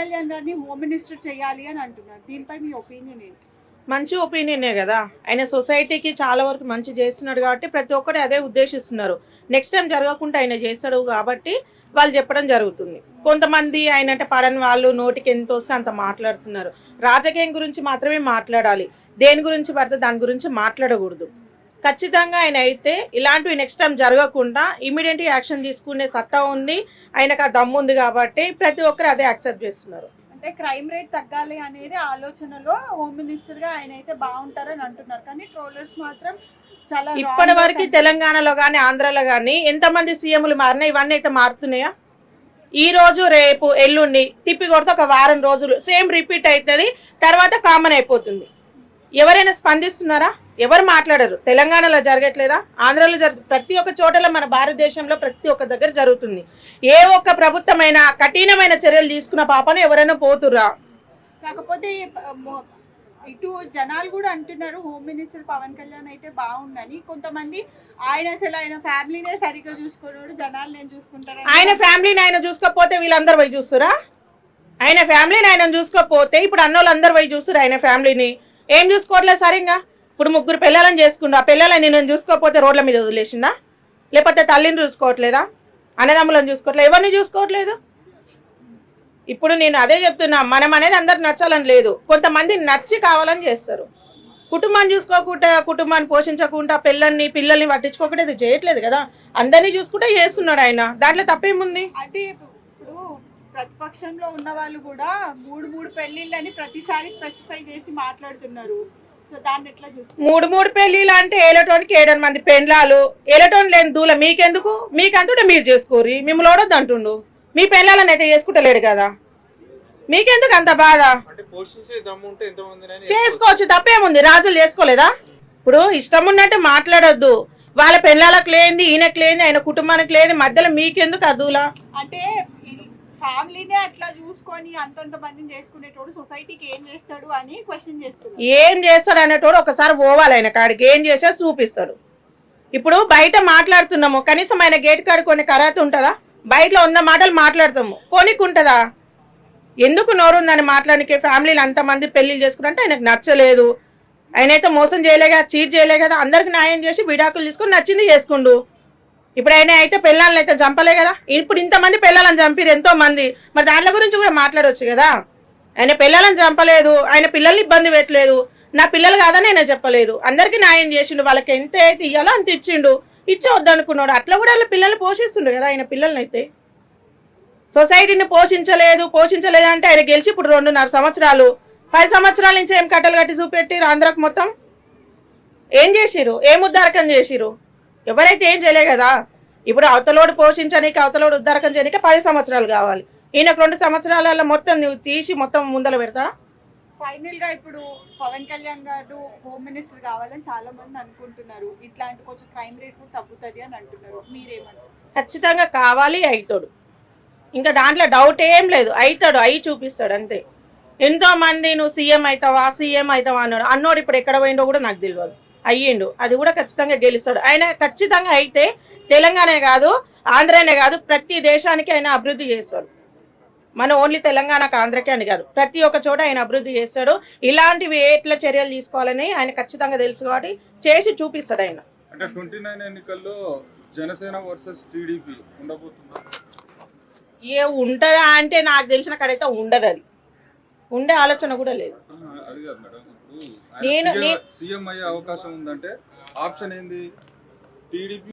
కళ్యాణ్ గారిని home minister చేయాలి అని అంటున్నారు. దీనిపై మీ ఒపీనియన్ ఏంటి? మంచి ఒపీనియనే కదా. ఆయన సొసైటీకి చాలా వరకు మంచి చేస్తున్నాడు కాబట్టి ప్రతి ఒక్కరు అదే ఉద్దేశిస్తున్నారు. నెక్స్ట్ టైం జరగకుండా ఆయన చేస్తాడు కాబట్టి వాళ్ళు చెప్పడం జరుగుతుంది. కొంతమంది ఆయన అంటే పడని వాళ్ళు నోటికి ఎంత వస్తే అంత మాట్లాడుతున్నారు. రాజకీయం గురించి మాత్రమే మాట్లాడాలి. దేని గురించి పడితే దాని గురించి మాట్లాడకూడదు. ఖచ్చితంగా ఆయన అయితే ఇలాంటివి నెక్స్ట్ టైం జరగకుండా ఇమీడియట్ యాక్షన్ తీసుకునే సత్తా ఉంది. ఆయనకు ఆ దమ్ము ఉంది కాబట్టి ప్రతి ఒక్కరు అదే యాక్సెప్ట్ చేస్తున్నారు. అంటే క్రైమ్ రేట్ తగ్గాలి అనేది ఆలోచనలో హోమ్ మినిస్టర్గా ఆయన అయితే బాగుంటారని అంటున్నారు. కానీ ట్రోలర్స్ మాత్రం చాలా ఇప్పటి వరకు తెలంగాణలో కానీ ఆంధ్రాలో కానీ ఎంతమంది సీఎంలు మారినా ఇవన్నీ అయితే మారుతున్నాయా? ఈ రోజు రేపు ఎల్లుండి తిప్పి కొడితే ఒక వారం రోజులు సేమ్ రిపీట్ అవుతుంది. తర్వాత కామన్ అయిపోతుంది. ఎవరైనా స్పందిస్తున్నారా? ఎవరు మాట్లాడరు? తెలంగాణలో జరగట్లేదా? ఆంధ్రాలో జరుగు ప్రతి ఒక్క చోటలో మన భారతదేశంలో ప్రతి ఒక్క దగ్గర జరుగుతుంది. ఏ ఒక్క ప్రభుత్వమైన కఠినమైన చర్యలు తీసుకున్న పాపను ఎవరైనా పోతుర్రా? కాకపోతే ఇటు జనాలు కూడా అంటున్నారు హోమ్ మినిస్టర్ పవన్ కళ్యాణ్ అయితే బాగుందని కొంతమంది ఆయన అసలు ఆయన ఫ్యామిలీనే సరిగ్గా చూసుకున్నాడు జనాలు నేను చూసుకుంటాను ఆయన ఫ్యామిలీని ఆయన చూసుకోకపోతే వీళ్ళందరూ పోయి చూస్తురా ఆయన ఫ్యామిలీని ఆయన చూసుకోకపోతే ఇప్పుడు అన్నోళ్ళు అందరు పోయి చూస్తురు ఆయన ఫ్యామిలీని? ఏం చూసుకోవట్లేదు సరిగా ఇప్పుడు ముగ్గురు పిల్లలను చేసుకుండు ఆ పిల్లలని నేను చూసుకోకపోతే రోడ్ల మీద వదిలేసిందా లేకపోతే తల్లిని చూసుకోవట్లేదా? అన్నదమ్ములను చూసుకోవట్లేదు? ఎవరిని చూసుకోవట్లేదు? ఇప్పుడు నేను అదే చెప్తున్నా మనం అనేది అందరికి నచ్చాలని లేదు. కొంతమంది నచ్చి కావాలని చేస్తారు. కుటుంబాన్ని చూసుకోకుండా కుటుంబాన్ని పోషించకుండా పిల్లల్ని పిల్లల్ని పట్టించుకోకుండా ఇది చేయట్లేదు కదా. అందరినీ చూసుకుంటే చేస్తున్నాడు ఆయన. దాంట్లో తప్పేముంది? అంటే ఇప్పుడు ప్రతిపక్షంలో ఉన్న వాళ్ళు కూడా మూడు మూడు పెళ్ళిళ్ళని ప్రతిసారి స్పెసిఫై చేసి మాట్లాడుతున్నారు. సో దాన్ని ఎట్లా చూస్తారు? మూడు మూడు పెళ్ళిలు అంటే ఏలటోనికి ఏడెనిమిది మంది పెండ్లాలు. ఏలటోని లేని దూల మీకెందుకు? మీకంతుంటే మీరు చేసుకోరి మిమ్మల్ని ఓడొద్దు అంటుండు. మీ పెళ్ళాలని అయితే చేసుకుంటలేడు కదా. మీకెందుకు అంత బాధ? అంటే పోషించే దమ్ము ఉంటే ఎంతమంది చేసుకోవచ్చు. తప్పేముంది? రాజులు చేసుకోలేదా? ఇప్పుడు ఇష్టం ఉన్నట్టు మాట్లాడొద్దు. వాళ్ళ పెళ్ళాలకు లేనిది ఈయనకు లేనిది ఆయన కుటుంబానికి లేని మధ్యలో మీకెందుకు అదులా అంటే ఫ్యామిలీనే అట్లా చూసుకొని అంతంత మందిని చేసుకునేటోడు సొసైటీకి ఏం చేస్తాడు అని క్వశ్చన్ చేస్తాడు ఏం చేస్తాడు అనేటోడు ఒకసారి పోవాలి ఆయన కాడికి ఏం చేసా చూపిస్తాడు. ఇప్పుడు బయట మాట్లాడుతున్నాము. కనీసం ఆయన గేట్ కాడు కొన్ని కరాత ఉంటుందా? బయటలో ఉన్న మాటలు మాట్లాడతాము. కొనిక్కుంటుందా? ఎందుకు నోరుందని మాట్లాడానికి ఫ్యామిలీలు అంతమంది పెళ్ళిళ్ళు చేసుకుంటే ఆయనకు నచ్చలేదు. ఆయనైతే మోసం చేయలే కదా చీట్ చేయలే కదా. అందరికి న్యాయం చేసి విడాకులు తీసుకుని నచ్చింది చేసుకుండు. ఇప్పుడు ఆయన అయితే పిల్లల్ని అయితే చంపలే కదా? ఇప్పుడు ఇంతమంది పిల్లలను చంపిరు ఎంతో మంది మరి దాంట్లో గురించి కూడా మాట్లాడవచ్చు కదా? ఆయన పిల్లలను చంపలేదు ఆయన పిల్లల్ని ఇబ్బంది పెట్టలేదు. నా పిల్లలు కాదని ఆయన చెప్పలేదు. అందరికీ న్యాయం చేసిండు వాళ్ళకి ఎంత అయితే ఇయ్యాలో అంత ఇచ్చిండు. ఇచ్చవద్దనుకున్నాడు అట్లా కూడా వాళ్ళ పిల్లల్ని పోషిస్తుండు కదా ఆయన పిల్లల్ని అయితే సొసైటీని పోషించలేదు పోషించలేదు అంటే ఆయన గెలిచి ఇప్పుడు రెండున్నర సంవత్సరాలు. పది సంవత్సరాల నుంచి ఏం కట్టలు కట్టి చూపెట్టి ఆంధ్రాకు మొత్తం? ఏం చేసిరు ఏం ఉద్దారకం చేసిరు ఎవరైతే ఏం చేయలే కదా ఇప్పుడు అవతలోడు పోషించడానికి అవతలోడు ఉద్దారకం చేయడానికి పది సంవత్సరాలు కావాలి. ఈయనకు రెండు సంవత్సరాలలో మొత్తం నువ్వు తీసి మొత్తం ముందర పెడతాడా ఫైనల్గా ఇప్పుడు పవన్ కళ్యాణ్ గారు హోమ్ మినిస్టర్ కావాలని చాలా మంది అనుకుంటున్నారు. ఇట్లాంటి కొంచెం క్రైమ్ రేట్ కూడా తగ్గుతుంది అని అంటున్నారు. మీరేమంటారు? ఖచ్చితంగా కావాలి అవుతాడు ఇంకా దాంట్లో డౌట్ ఏం లేదు. అవుతాడు అయి చూపిస్తాడు అంతే. ఎంతో మంది నువ్వు సీఎం అవుతావా సీఎం అవుతావా అన్నాడు. అన్నోడు ఇప్పుడు ఎక్కడ పోయిండో కూడా నాకు తెలియదు అయ్యిండు. అది కూడా ఖచ్చితంగా గెలుస్తాడు. ఆయన ఖచ్చితంగా అయితే తెలంగాణ కాదు ఆంధ్రానే కాదు ప్రతి దేశానికి ఆయన అభివృద్ధి చేస్తాడు. మన ఓన్లీ తెలంగాణకు ఆంధ్రకే అని కాదు. ప్రతి ఒక్క చోట ఆయన అభివృద్ధి చేస్తాడు. ఇలాంటివి ఎట్లా చర్యలు తీసుకోవాలని ఆయన ఖచ్చితంగా తెలుసు కాబట్టి చేసి చూపిస్తాడు ఆయన. అంటే ట్వంటీ నైన్ ఎన్నికల్లో జనసేన వర్సెస్ టీడీపీ ఉండబోతుందా? ఏ ఉంటుందా అంటే నాకు తెలిసిన కాడైతే ఉండదు అది. ఉండే ఆలోచన కూడా లేదు. నేను- సీఎం అయ్యే అవకాశం ఉందంటే ఆప్షన్ ఏంది? టీడీపీ